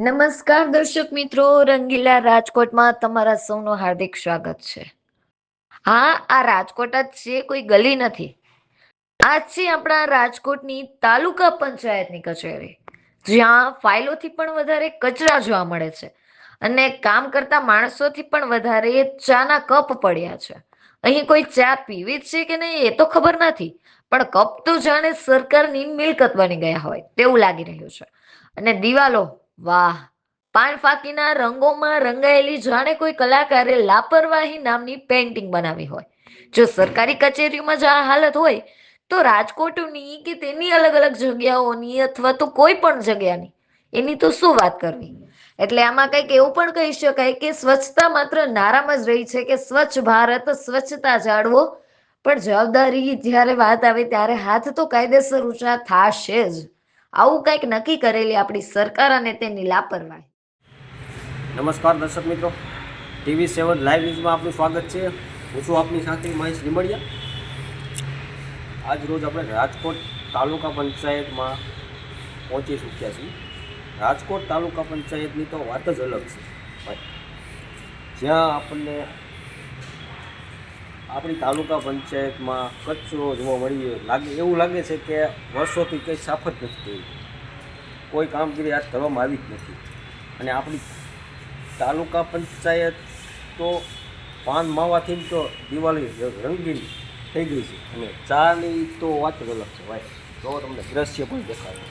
નમસ્કાર દર્શક મિત્રો, રંગીલા રાજકોટમાં તમારા સૌનું હાર્દિક સ્વાગત છે. હા, આ રાજકોટ જ છે, કોઈ ગલી નથી. આ છે આપણા રાજકોટની તાલુકા પંચાયતની કચેરી, જ્યાં ફાઇલોથી પણ વધારે કચરા જોવા મળે છે અને કામ કરતા માણસોથી પણ વધારે ચાના કપ પડ્યા છે. અહીં કોઈ ચા પીવી જ છે કે નહીં, એ તો ખબર નથી, પણ કપ તો જાણે સરકારની મિલકત બની ગયા હોય, તેવું લાગી રહ્યું છે. અને દિવાલો વાહ પાન ફાકીના રંગોમાં રંગાયેલી જાણે કોઈ કલાકારે લાપરવાહી નામની પેન્ટિંગ બનાવી હોય. જો સરકારી કચેરીઓમાં જ આ હાલત હોય, તો રાજકોટની કે તેની અલગ અલગ જગ્યાઓની અથવા તો કોઈ પણ જગ્યાની, એની તો શું વાત કરવી? એટલે આમાં કંઈક એવું પણ કહી શકાય કે સ્વચ્છતા માત્ર નારામાં જ રહી છે કે સ્વચ્છ ભારત, સ્વચ્છતા જાળવો. પણ જવાબદારી જ્યારે વાત આવે ત્યારે હાથ તો કાયદેસર ઊંચા થાશે જ. આવું કંઈક નક્કી કરેલી આપણી સરકાર અને તેની લાપરવાહી. નમસ્કાર દર્શક મિત્રો. ટીવી સેવન લાઈવ ન્યૂઝમાં આપનું સ્વાગત છે. હું છું આપની સાથે મહેશ લીમડિયા. આજ રોજ આપણે રાજકોટ તાલુકા પંચાયતમાં પહોંચી ચૂક્યા છીએ રાજકોટ તાલુકા પંચાયતની તો વાત જ અલગ છે. જ્યાં આપણને આપણી તાલુકા પંચાયતમાં કચરો જોવા મળી લાગે, એવું લાગે છે કે વર્ષોથી કંઈ સાફ જ નથી થઈ કોઈ કામગીરી આજ કરવામાં આવી જ નથી. અને આપણી તાલુકા પંચાયત તો પાન માવાથી તો દિવાળી રંગીન થઈ ગઈ છે. અને ચાની તો વાત જ અલગ છે ભાઈ તો તમને દ્રશ્ય પણ દેખાડે